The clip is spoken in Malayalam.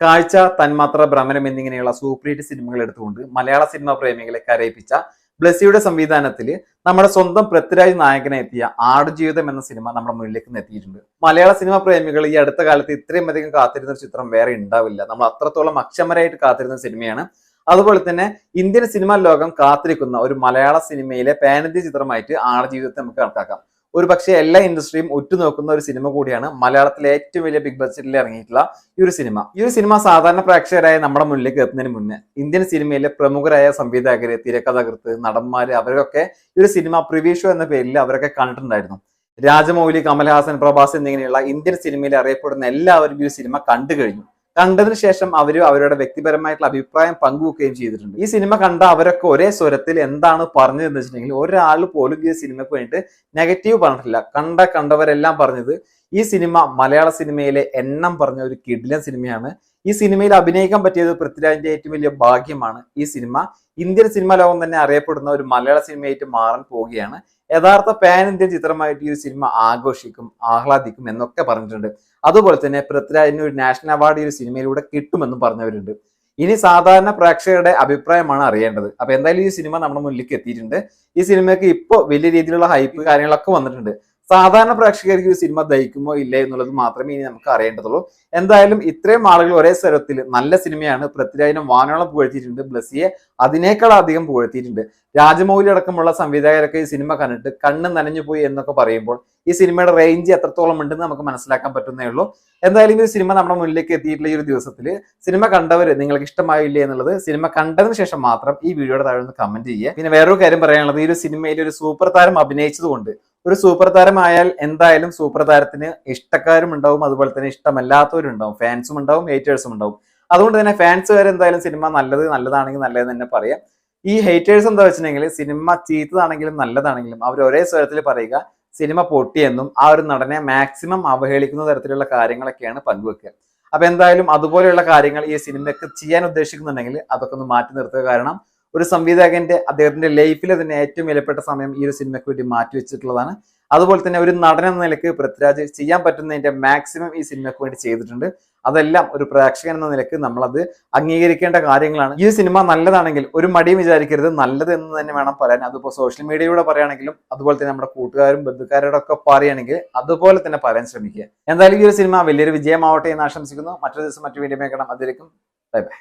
കാഴ്ച തന്മാത്ര ഭ്രമരം എന്നിങ്ങനെയുള്ള സൂപ്പർ ഹിറ്റ് സിനിമകൾ എടുത്തുകൊണ്ട് മലയാള സിനിമാ പ്രേമികളെ കരയിപ്പിച്ച ബ്ലസ്സിയുടെ സംവിധാനത്തിൽ നമ്മുടെ സ്വന്തം പൃഥ്വിരാജ് നായകനെ എത്തിയ ആടുജീവിതം എന്ന സിനിമ നമ്മുടെ മുന്നിലേക്ക് എത്തിയിട്ടുണ്ട്. മലയാള സിനിമാ പ്രേമികൾ ഈ അടുത്ത കാലത്ത് ഇത്രയും അധികം കാത്തിരുന്ന ഒരു ചിത്രം വേറെ ഉണ്ടാവില്ല. നമ്മൾ അത്രത്തോളം അക്ഷമരായിട്ട് കാത്തിരുന്ന സിനിമയാണ്. അതുപോലെ തന്നെ ഇന്ത്യൻ സിനിമാ ലോകം കാത്തിരിക്കുന്ന ഒരു മലയാള സിനിമയിലെ പാനന്ത്യ ചിത്രമായിട്ട് ആടുജീവിതത്തെ നമുക്ക് കണക്കാക്കാം. ഒരു പക്ഷേ എല്ലാ ഇൻഡസ്ട്രിയും ഉറ്റുനോക്കുന്ന ഒരു സിനിമ കൂടിയാണ് മലയാളത്തിലെ ഏറ്റവും വലിയ ബിഗ് ബഡ്ജറ്റിൽ ഇറങ്ങിയിട്ടുള്ള ഈ ഒരു സിനിമ. ഈ ഒരു സിനിമ സാധാരണ പ്രേക്ഷകരായ നമ്മുടെ മുന്നിലേക്ക് എത്തുന്നതിന് മുന്നേ ഇന്ത്യൻ സിനിമയിലെ പ്രമുഖരായ സംവിധായകര് തിരക്കഥാകൃത്ത് നടന്മാര് അവരൊക്കെ ഈ ഒരു സിനിമ പ്രിവ്യൂ ഷോ എന്ന പേരിൽ അവരൊക്കെ കണ്ടിട്ടുണ്ടായിരുന്നു. രാജമൗലി കമൽഹാസൻ പ്രഭാസ് എന്നിങ്ങനെയുള്ള ഇന്ത്യൻ സിനിമയിൽ അറിയപ്പെടുന്ന എല്ലാവരും ഈ ഒരു സിനിമ കണ്ടു കഴിഞ്ഞു. കണ്ടതിന് ശേഷം അവർ അവരുടെ വ്യക്തിപരമായിട്ടുള്ള അഭിപ്രായം പങ്കുവെക്കുകയും ചെയ്തിട്ടുണ്ട്. ഈ സിനിമ കണ്ട അവരൊക്കെ ഒരേ സ്വരത്തിൽ എന്താണ് പറഞ്ഞതെന്ന് വെച്ചിട്ടുണ്ടെങ്കിൽ ഒരാൾ പോലും ഈ സിനിമയ്ക്ക് വേണ്ടിയിട്ട് നെഗറ്റീവ് പറഞ്ഞിട്ടില്ല. കണ്ട കണ്ടവരെല്ലാം പറഞ്ഞത് ഈ സിനിമ മലയാള സിനിമയിലെ എണ്ണം പറഞ്ഞ ഒരു കിഡിലൻ സിനിമയാണ്. ഈ സിനിമയിൽ അഭിനയിക്കാൻ പറ്റിയത് പൃഥ്വിരാജിന്റെ ഏറ്റവും വലിയ ഭാഗ്യമാണ് ഈ സിനിമ. ഇന്ത്യൻ സിനിമാ ലോകം തന്നെ അറിയപ്പെടുന്ന ഒരു മലയാള സിനിമയായിട്ട് മാറാൻ പോവുകയാണ്. യഥാർത്ഥ പാൻ ഇന്ത്യൻ ചിത്രമായിട്ട് ഈ ഒരു സിനിമ ആഘോഷിക്കും ആഹ്ലാദിക്കും എന്നൊക്കെ പറഞ്ഞിട്ടുണ്ട്. അതുപോലെ തന്നെ പൃഥ്വിരാജിന് ഒരു നാഷണൽ അവാർഡ് ഈ ഒരു സിനിമയിലൂടെ കിട്ടുമെന്നും പറഞ്ഞവരുണ്ട്. ഇനി സാധാരണ പ്രേക്ഷകരുടെ അഭിപ്രായമാണ് അറിയേണ്ടത്. അപ്പൊ എന്തായാലും ഈ സിനിമ നമ്മുടെ മുന്നിലേക്ക് എത്തിയിട്ടുണ്ട്. ഈ സിനിമയ്ക്ക് ഇപ്പോൾ വലിയ രീതിയിലുള്ള ഹൈപ്പ് കാര്യങ്ങളൊക്കെ വന്നിട്ടുണ്ട്. സാധാരണ പ്രേക്ഷകർക്ക് ഈ സിനിമ ദഹിക്കുമോ ഇല്ലേ എന്നുള്ളത് മാത്രമേ ഇനി നമുക്ക് അറിയേണ്ടതുള്ളൂ. എന്തായാലും ഇത്രയും ആളുകൾ ഒരേ സ്വരത്തിൽ നല്ല സിനിമയാണ് പൃഥ്വിരാജിനെ വാനോളം പുകഴ്ത്തിയിട്ടുണ്ട് ബ്ലസ്സിയെ അതിനേക്കാൾ അധികം പുകഴ്ത്തിയിട്ടുണ്ട്. രാജമൗലി അടക്കമുള്ള സംവിധായകരൊക്കെ ഈ സിനിമ കണ്ടിട്ട് കണ്ണ് നനഞ്ഞു പോയി എന്നൊക്കെ പറയുമ്പോൾ ഈ സിനിമയുടെ റേഞ്ച് എത്രത്തോളം ഉണ്ടെന്ന് നമുക്ക് മനസ്സിലാക്കാൻ പറ്റുന്നേ ഉള്ളൂ. എന്തായാലും ഈ സിനിമ നമ്മുടെ മുന്നിലേക്ക് എത്തിയിട്ടുള്ള ഈ ഒരു ദിവസത്തിൽ സിനിമ കണ്ടവർ നിങ്ങൾക്ക് ഇഷ്ടമായില്ലേ എന്നുള്ളത് സിനിമ കണ്ടതിന് ശേഷം മാത്രം ഈ വീഡിയോയുടെ താഴെ ഒന്ന് കമന്റ് ചെയ്യുക. പിന്നെ വേറൊരു കാര്യം പറയാനുള്ളത് ഈ ഒരു സിനിമയിൽ ഒരു സൂപ്പർ താരം അഭിനയിച്ചതുകൊണ്ട് ഒരു സൂപ്പർ താരമായാൽ എന്തായാലും സൂപ്പർ താരത്തിന് ഇഷ്ടക്കാരും ഉണ്ടാവും അതുപോലെ തന്നെ ഇഷ്ടമല്ലാത്തവരും ഉണ്ടാവും ഫാൻസും ഉണ്ടാവും ഹേറ്റേഴ്സും ഉണ്ടാവും. അതുകൊണ്ട് തന്നെ ഫാൻസുകാർ എന്തായാലും സിനിമ നല്ലത് നല്ലതാണെങ്കിൽ നല്ലത് തന്നെ പറയാം. ഈ ഹേറ്റേഴ്സ് എന്താ വെച്ചിട്ടുണ്ടെങ്കിൽ സിനിമ ചീത്തതാണെങ്കിലും നല്ലതാണെങ്കിലും അവർ ഒരേ സ്വരത്തിൽ പറയുക സിനിമ പൊട്ടിയെന്നും ആ ഒരു നടനെ മാക്സിമം അവഹേളിക്കുന്ന തരത്തിലുള്ള കാര്യങ്ങളൊക്കെയാണ് പങ്കുവെക്കുക. അപ്പൊ എന്തായാലും അതുപോലെയുള്ള കാര്യങ്ങൾ ഈ സിനിമയ്ക്ക് ചെയ്യാൻ ഉദ്ദേശിക്കുന്നുണ്ടെങ്കിൽ അതൊക്കെ ഒന്ന് മാറ്റി നിർത്തുക. കാരണം ഒരു സംവിധായകന്റെ അദ്ദേഹത്തിന്റെ ലൈഫിലെ തന്നെ ഏറ്റവും വിലപ്പെട്ട സമയം ഈ ഒരു സിനിമയ്ക്ക് വേണ്ടി മാറ്റിവെച്ചിട്ടുള്ളതാണ് അതുപോലെ തന്നെ ഒരു നടൻ എന്ന നിലയ്ക്ക് പൃഥ്വിരാജ് ചെയ്യാൻ പറ്റുന്നതിന്റെ മാക്സിമം ഈ സിനിമയ്ക്ക് വേണ്ടി ചെയ്തിട്ടുണ്ട്. അതെല്ലാം ഒരു പ്രേക്ഷകൻ എന്ന നിലയ്ക്ക് നമ്മളത് അംഗീകരിക്കേണ്ട കാര്യങ്ങളാണ്. ഈ സിനിമ നല്ലതാണെങ്കിൽ ഒരു മടിയും വിചാരിക്കരുത്. നല്ലത് എന്ന് തന്നെ വേണം പറയാൻ. അതിപ്പോ സോഷ്യൽ മീഡിയയിലൂടെ പറയുകയാണെങ്കിലും അതുപോലെ തന്നെ നമ്മുടെ കൂട്ടുകാരും ബന്ധുക്കാരോടും ഒക്കെ പറയുകയാണെങ്കിൽ അതുപോലെ തന്നെ പറയാൻ ശ്രമിക്കുക. എന്തായാലും ഈ ഒരു സിനിമ വലിയൊരു വിജയമാവട്ടെ എന്ന് ആശംസിക്കുന്നു. മറ്റൊരു ദിവസം മറ്റു വീഡിയോ മേക്കണം അതിലേക്കും ബൈ ബൈ